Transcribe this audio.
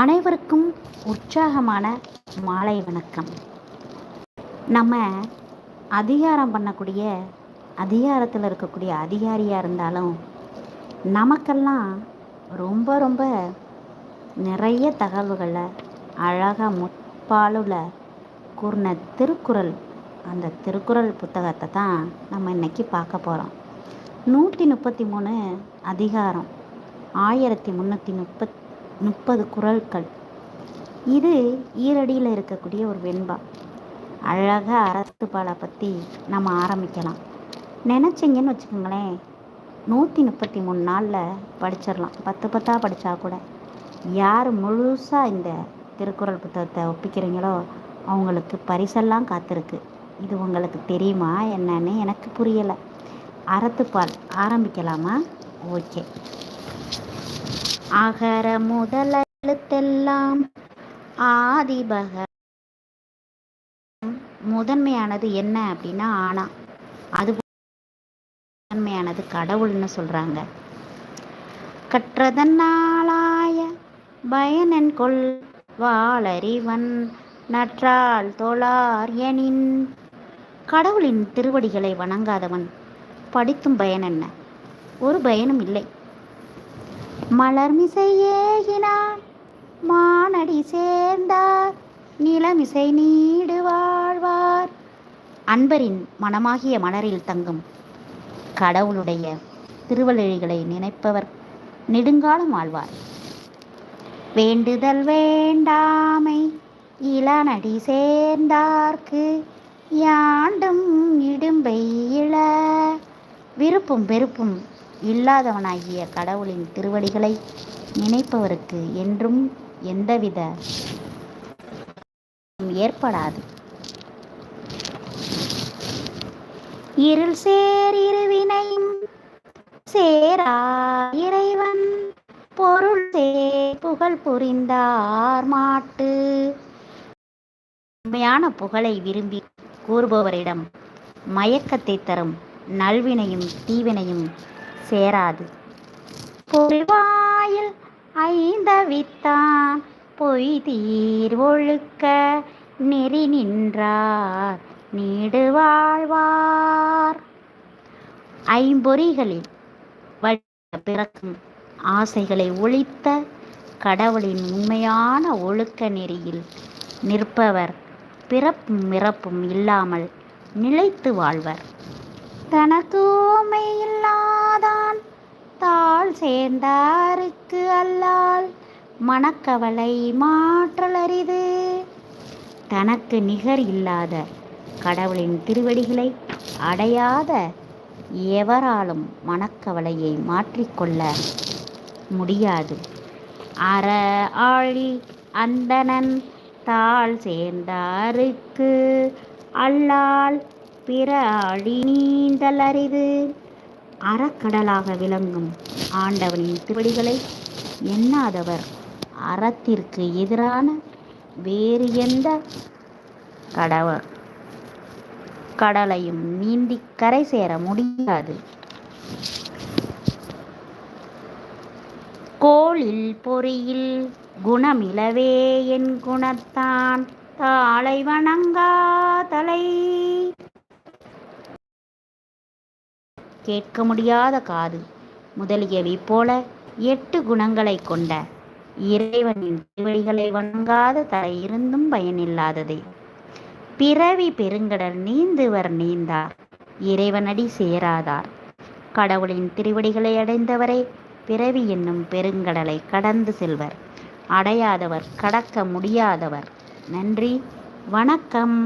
அனைவருக்கும் உற்சாகமான மாலை வணக்கம். நம்ம அதிகாரம் பண்ணக்கூடிய அதிகாரத்தில் இருக்கக்கூடிய அதிகாரியாக இருந்தாலும் நமக்கெல்லாம் ரொம்ப ரொம்ப நிறைய தகவல்களை அழகாக முற்பாலுல கூறின திருக்குறள் அந்த திருக்குறள் புத்தகத்தை தான் நம்ம இன்றைக்கி பார்க்க போகிறோம் நூற்றி முப்பத்தி மூணு அதிகாரம் ஆயிரத்தி முந்நூற்றி முப்பத் முப்பது குறள்கள் இது ஈரடியில் இருக்கக்கூடிய ஒரு வெண்பா. அழகாக அறத்துப்பாலை பற்றி நம்ம ஆரம்பிக்கலாம். நினச்சிங்கன்னு வச்சுக்கோங்களேன் நூற்றி முப்பத்தி மூணு நாளில் படிச்சிடலாம் பத்து பத்தாக படித்தா கூட. யார் முழுசாக இந்த திருக்குறள் புத்தகத்தை ஒப்பிக்கிறீங்களோ அவங்களுக்கு பரிசெல்லாம் காத்திருக்கு. இது உங்களுக்கு தெரியுமா என்னன்னு எனக்கு புரியலை. அறத்துப்பால் ஆரம்பிக்கலாமா? ஓகே. அகர முதல எழுத்தெல்லாம் ஆதிபக முதன்மையானது என்ன அப்படின்னா ஆனா. அது முதன்மையானது கடவுள்னு சொல்றாங்க. கற்றதன்னாளாய பயனன் கொள் வாளறிவன் நற்றால் தொழார் எனின். கடவுளின் திருவடிகளை வணங்காதவன். படித்தும் பயன் என்ன ஒரு பயனும் இல்லை. மலர்மிசை ஏகினான் மானடி சேர்ந்தார் நிலமிசை நீடு வாழ்வார். அன்பரின் மனமாகிய மலரில் தங்கும் கடவுளுடைய திருவள்ளிகளை நினைப்பவர் நெடுங்காலம் வாழ்வார். வேண்டுதல் வேண்டாமை இளநடி சேர்ந்தார்க்கு யாண்டும் இடும்பை இழ விருப்பும் வெறுப்பும் இல்லாதவனாகிய கடவுளின் திருவடிகளை நினைப்பவருக்கு என்றும் எந்தவித ஏற்படாது. இருள் சேர் இருவினையும் சேரா இறைவன் பொருள் சே புகழ் புரிந்தார் மாட்டு. உண்மையான புகழை விரும்பி கூறுபவரிடம் மயக்கத்தை தரும் நல்வினையும் தீவினையும் சேராது. பொறிவாயில் ஐந்தவித்தான். பொய் தீர் ஒழுக்க நெறி நின்றார். நீடு வாழ்வார். ஐம்பொறிகளில் பிறக்கும் ஆசைகளை ஒழித்த கடவுளின் உண்மையான ஒழுக்க நெறியில் நிற்பவர் பிறப்பும் மிறப்பும் இல்லாமல் நிலைத்து வாழ்வர். தனக்கு சேர்ந்தாருக்கு அல்லால் மனக்கவலை மாற்றல் அரிது தனக்கு நிகர் இல்லாத கடவுளின் திருவடிகளை அடையாத எவராலும் மனக்கவலையை மாற்றிக்கொள்ள முடியாது. அற ஆழி அந்தணன் தாள் சேர்ந்தாருக்கு அல்லால் பிற அழி நீந்தல் அரிது அறக்கடலாக விளங்கும் ஆண்டவனின் திருவடிகளை எண்ணாதவர். அறத்திற்கு எதிரான வேறு எந்த கடவர் கடலையும் நீந்தி கரை சேர முடியாது. கோளில் பொறியில் குணமிலவே என் குணத்தான். தாளை வணங்கா தலை. கேட்க முடியாத காது. முதலியவை போல எட்டு குணங்களை கொண்ட இறைவனின் திருவடிகளை வணங்காத தலை இருந்தும் பயனில்லாததே. பிறவி பெருங்கடல் நீந்துவர் நீந்தார் இறைவனடி சேராதார். கடவுளின் திருவடிகளை அடைந்தவரே பிறவி என்னும் பெருங்கடலை கடந்து செல்வர். அடையாதவர் கடக்க முடியாதவர். நன்றி வணக்கம்.